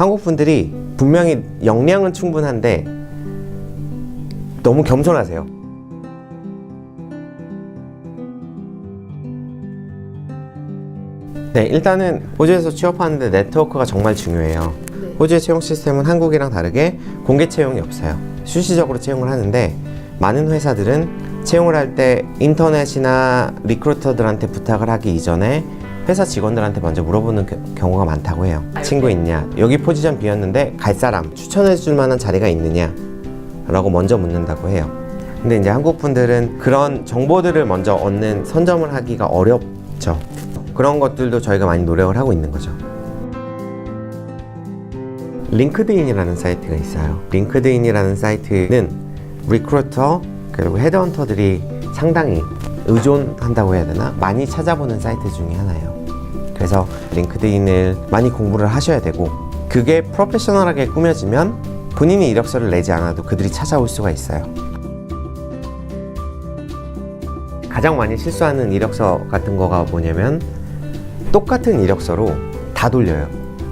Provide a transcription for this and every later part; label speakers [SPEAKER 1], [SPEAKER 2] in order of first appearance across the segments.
[SPEAKER 1] 한국 분들이 분명히 역량은 충분한데 너무 겸손하세요. 네, 일단은 호주에서 취업하는데 네트워크가 정말 중요해요.
[SPEAKER 2] 네.
[SPEAKER 1] 호주의 채용 시스템은 한국이랑 다르게 공개 채용이 없어요. 수시적으로 채용을 하는데 많은 회사들은 채용을 할 때 인터넷이나 리크루터들한테 부탁을 하기 이전에 회사 직원들한테 먼저 물어보는 겨- 경우가 많다고 해요. 친구 있냐? 여기 포지션 비었는데 갈 사람 추천해 줄 만한 자리가 있느냐? 라고 먼저 묻는다고 해요. 근데 이제 한국 분들은 그런 정보들을 먼저 얻는 선점을 하기가 어렵죠. 그런 것들도 저희가 많이 노력을 하고 있는 거죠. 링크드인이라는 사이트가 있어요. 링크드인이라는 사이트는 리크루터 그리고 헤드헌터들이 상당히 의존한다고 해야 되나? 많이 찾아보는 사이트 중에 하나예요. 그래서 링크드인을 많이 공부를 하셔야 되고 그게 프로페셔널하게 꾸며지면 본인이 이력서를 내지 않아도 그들이 찾아올 수가 있어요. 가장 많이 실수하는 이력서 같은 거가 뭐냐면 똑같은 이력서로 다 돌려요.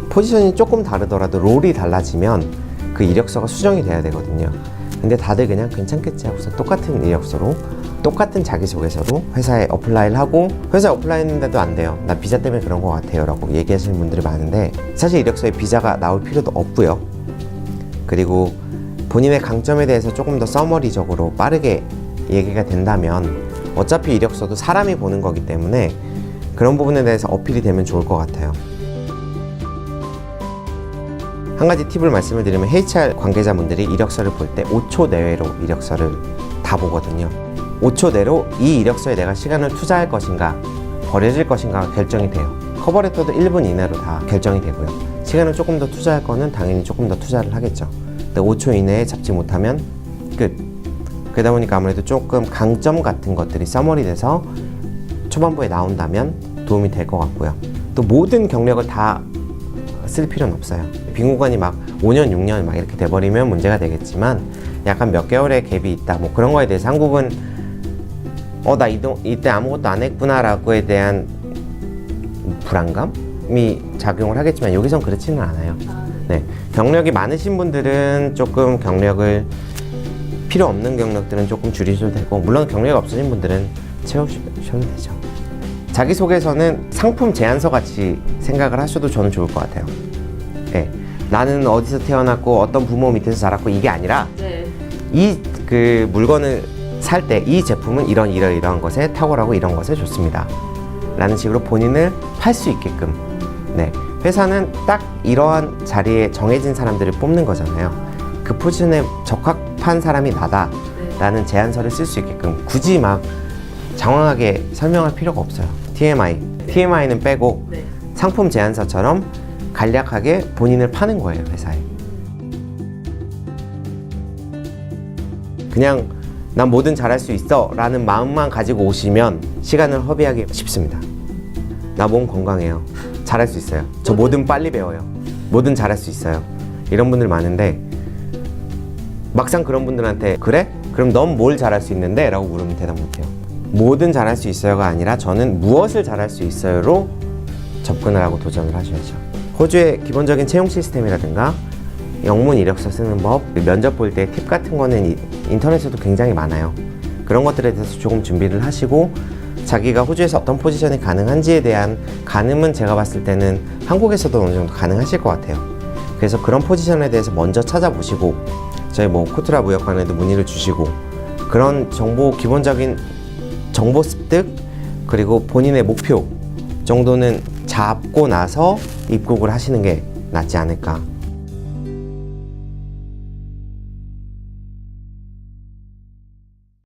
[SPEAKER 1] 포지션이 조금 다르더라도 롤이 달라지면 그 이력서가 수정이 돼야 되거든요. 근데 다들 그냥 괜찮겠지 하고서 똑같은 이력서로 똑같은 자기소개서로 회사에 어플라이를 하고 회사에 어플라이 했는데도 안 돼요. 나 비자 때문에 그런 것 같아요. 라고 얘기하시는 분들이 많은데 사실 이력서에 비자가 나올 필요도 없고요. 그리고 본인의 강점에 대해서 조금 더 서머리적으로 빠르게 얘기가 된다면 어차피 이력서도 사람이 보는 거기 때문에 그런 부분에 대해서 어필이 되면 좋을 것 같아요. 한 가지 팁을 말씀을 드리면 HR 관계자분들이 이력서를 볼 때 5초 내외로 이력서를 다 보거든요. 5초 내로 이 이력서에 내가 시간을 투자할 것인가 버려질 것인가가 결정이 돼요. 커버레터도 1분 이내로 다 결정이 되고요. 시간을 조금 더 투자할 거는 당연히 조금 더 투자를 하겠죠. 근데 5초 이내에 잡지 못하면 끝. 그러다 보니까 아무래도 조금 강점 같은 것들이 서머리 돼서 초반부에 나온다면 도움이 될 것 같고요. 또 모든 경력을 다 쓸 필요는 없어요. 빈 공간이 막 5년, 6년 막 이렇게 돼버리면 문제가 되겠지만 약간 몇 개월의 갭이 있다. 뭐 그런 거에 대해서 한국은 어, 나 이동, 이때 아무것도 안 했구나라고에 대한 불안감이 작용을 하겠지만 여기선 그렇지는 않아요.
[SPEAKER 2] 아, 네.
[SPEAKER 1] 네. 경력이 많으신 분들은 조금 경력을 필요 없는 경력들은 조금 줄이셔도 되고 물론 경력이 없으신 분들은 채우셔도 되죠. 자기소개서는 상품 제안서 같이 생각을 하셔도 저는 좋을 것 같아요. 네. 나는 어디서 태어났고 어떤 부모 밑에서 자랐고 이게 아니라
[SPEAKER 2] 네.
[SPEAKER 1] 이그 물건을 살 때 이 제품은 이런 이런 이러한 것에 탁월하고 이런 것에 좋습니다. 라는 식으로 본인을 팔 수 있게끔. 네. 회사는 딱 이러한 자리에 정해진 사람들을 뽑는 거잖아요. 그 포지션에 적합한 사람이 나다.
[SPEAKER 2] 네.
[SPEAKER 1] 라는 제안서를 쓸 수 있게끔 굳이 막 장황하게 설명할 필요가 없어요. TMI. TMI는 빼고
[SPEAKER 2] 네.
[SPEAKER 1] 상품 제안서처럼 간략하게 본인을 파는 거예요, 회사에. 그냥 난 뭐든 잘할 수 있어 라는 마음만 가지고 오시면 시간을 허비하기 쉽습니다. 나 몸 건강해요. 잘할 수 있어요. 저 뭐든 빨리 배워요. 뭐든 잘할 수 있어요. 이런 분들 많은데 막상 그런 분들한테 그래? 그럼 넌 뭘 잘할 수 있는데? 라고 물으면 대답 못해요. 뭐든 잘할 수 있어요가 아니라 저는 무엇을 잘할 수 있어요로 접근을 하고 도전을 하셔야죠. 호주의 기본적인 채용 시스템이라든가 영문 이력서 쓰는 법, 면접 볼 때 팁 같은 거는 이- 인터넷에도 굉장히 많아요. 그런 것들에 대해서 조금 준비를 하시고 자기가 호주에서 어떤 포지션이 가능한지에 대한 가늠은 제가 봤을 때는 한국에서도 어느 정도 가능하실 것 같아요. 그래서 그런 포지션에 대해서 먼저 찾아보시고 저희 뭐 코트라 무역관에도 문의를 주시고 그런 정보 기본적인 정보 습득 그리고 본인의 목표 정도는 잡고 나서 입국을 하시는 게 낫지 않을까